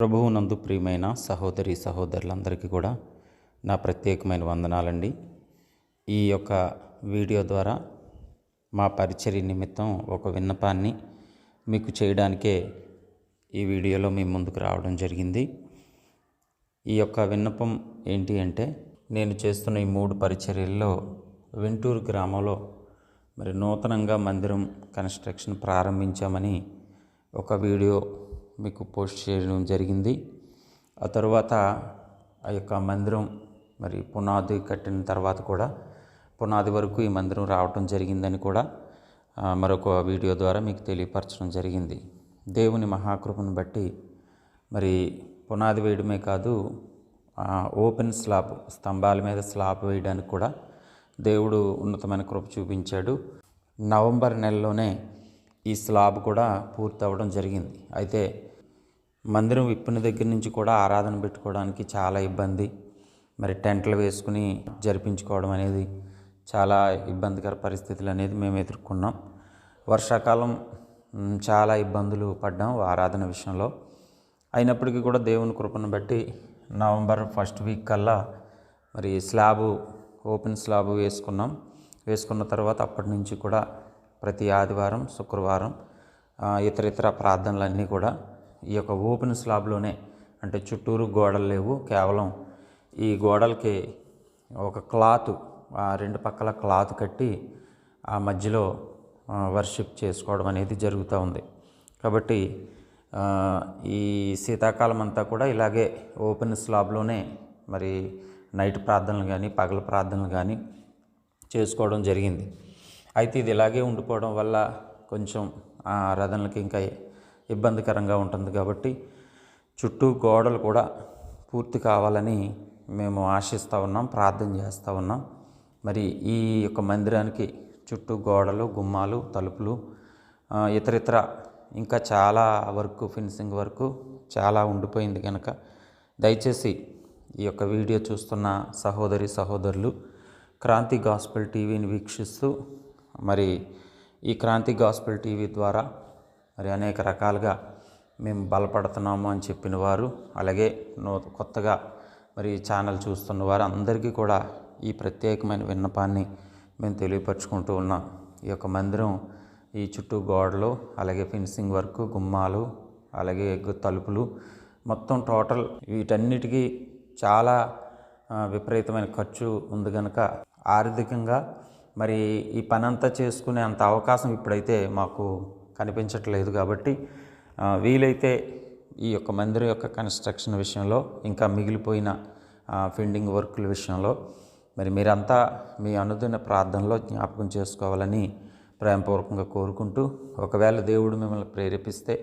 ప్రభువు నందు ప్రియమైన సహోదరి సహోదరులందరికీ కూడా నా ప్రత్యేకమైన వందనాలండి. ఈ యొక్క వీడియో ద్వారా మా పరిచర్య నిమిత్తం ఒక విన్నపాన్ని మీకు చేయడానికే ఈ వీడియోలో మీ ముందుకు రావడం జరిగింది. ఈ యొక్క విన్నపం ఏంటి అంటే నేను చేస్తున్న ఈ మూడు పరిచర్యల్లో వెంటూరు గ్రామంలో మరి నూతనంగా మందిరం కన్స్ట్రక్షన్ ప్రారంభించామని ఒక వీడియో మీకు పోస్ట్ చేయడం జరిగింది. ఆ తర్వాత ఆ యొక్క మందిరం మరి పునాది కట్టిన తర్వాత కూడా పునాది వరకు ఈ మందిరం రావటం జరిగిందని కూడా మరొక వీడియో ద్వారా మీకు తెలియపరచడం జరిగింది. దేవుని మహాకృపను బట్టి మరి పునాది వేయడమే కాదు ఓపెన్ స్లాబ్ స్తంభాల మీద స్లాబ్ వేయడానికి కూడా దేవుడు ఉన్నతమైన కృప చూపించాడు. నవంబర్ నెలలోనే ఈ స్లాబ్ కూడా పూర్తవడం జరిగింది. అయితే మందిరం విప్పిన దగ్గర నుంచి కూడా ఆరాధన పెట్టుకోవడానికి చాలా ఇబ్బంది. మరి టెంట్లు వేసుకుని జరిపించుకోవడం అనేది చాలా ఇబ్బందికర పరిస్థితులు అనేది మేము ఎదుర్కొన్నాం. వర్షాకాలం చాలా ఇబ్బందులు పడ్డాం ఆరాధన విషయంలో. అయినప్పటికీ కూడా దేవుని కృపను బట్టి నవంబర్ ఫస్ట్ వీక్ కల్లా మరి స్లాబు ఓపెన్ స్లాబ్ వేసుకున్నాం. వేసుకున్న తర్వాత అప్పటి నుంచి కూడా ప్రతి ఆదివారం శుక్రవారం ఇతర ఇతర ప్రార్థనలన్నీ కూడా ఈ యొక్క ఓపెన్ స్లాబ్లోనే అంటే చుట్టూరు గోడలు లేవు కేవలం ఈ గోడలకి ఒక క్లాత్ ఆ రెండు పక్కల క్లాత్ కట్టి ఆ మధ్యలో వర్షిప్ చేసుకోవడం అనేది జరుగుతూ ఉంది. కాబట్టి ఈ శీతాకాలం అంతా కూడా ఇలాగే ఓపెన్ స్లాబ్లోనే మరి నైట్ ప్రార్థనలు కానీ పగల ప్రార్థనలు కానీ చేసుకోవడం జరిగింది. అయితే ఇది ఇలాగే ఉండిపోవడం వల్ల కొంచెం ఆ ఆరాధనలకి ఇంకా ఇబ్బందికరంగా ఉంటుంది కాబట్టి చుట్టూ గోడలు కూడా పూర్తి కావాలని మేము ఆశిస్తూ ఉన్నాం ప్రార్థన చేస్తూ ఉన్నాం. మరి ఈ యొక్క మందిరానికి చుట్టూ గోడలు గుమ్మాలు తలుపులు ఇతరితర ఇతర ఇతర ఇంకా చాలా వర్క్ ఫినిషింగ్ వర్క్ చాలా ఉండిపోయింది కనుక దయచేసి ఈ యొక్క వీడియో చూస్తున్న సహోదరి సహోదరులు క్రాంతి గాస్పెల్ టీవీని వీక్షిస్తూ మరి ఈ క్రాంతి గాస్పెల్ టీవీ ద్వారా మరి అనేక రకాలుగా మేము బలపడుతున్నాము అని చెప్పిన వారు అలాగే నూ కొత్తగా మరి ఛానల్ చూస్తున్న వారు అందరికీ కూడా ఈ ప్రత్యేకమైన విన్నపాన్ని మేము తెలియపరుచుకుంటూ ఉన్నాం. ఈ యొక్క మందిరం ఈ చుట్టూ గోడలు అలాగే ఫినిషింగ్ వర్క్ గుమ్మాలు అలాగే తలుపులు మొత్తం టోటల్ వీటన్నిటికీ చాలా విపరీతమైన ఖర్చు ఉంది కనుక ఆర్థికంగా మరి ఈ పని అంతా చేసుకునే అంత అవకాశం ఇప్పుడైతే మాకు కనిపించట్లేదు కాబట్టి వీలైతే ఈ యొక్క మందిరం యొక్క కన్స్ట్రక్షన్ విషయంలో ఇంకా మిగిలిపోయిన ఫిండింగ్ వర్కుల విషయంలో మరి మీరంతా మీ అనుదిన ప్రార్థనలో జ్ఞాపకం చేసుకోవాలని ప్రేమపూర్వకంగా కోరుకుంటూ ఒకవేళ దేవుడు మిమ్మల్ని ప్రేరేపిస్తే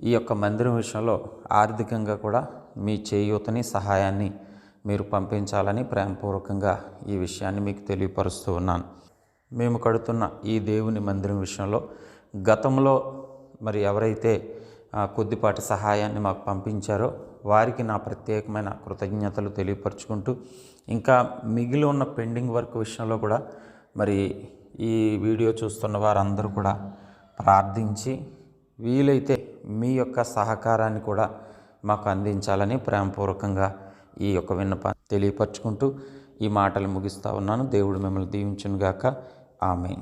ఈ యొక్క మందిరం విషయంలో ఆర్థికంగా కూడా మీ చేయూతని సహాయాన్ని మీరు పంపించాలని ప్రేమపూర్వకంగా ఈ విషయాన్ని మీకు తెలియపరుస్తూ ఉన్నాను. మేము కడుతున్న ఈ దేవుని మందిరం విషయంలో గతంలో మరి ఎవరైతే కొద్దిపాటి సహాయాన్ని మాకు పంపించారో వారికి నా ప్రత్యేకమైన కృతజ్ఞతలు తెలియపరచుకుంటూ ఇంకా మిగిలి ఉన్న పెండింగ్ వర్క్ విషయంలో కూడా మరి ఈ వీడియో చూస్తున్న వారందరూ కూడా ప్రార్థించి వీలైతే మీ యొక్క సహకారాన్ని కూడా మాకు అందించాలని ప్రేమపూర్వకంగా ఈ యొక్క విన్నప తెలియపరచుకుంటూ ఈ మాటలు ముగిస్తా ఉన్నాను. దేవుడు మిమ్మల్ని దీవించునుగాక. ఆమె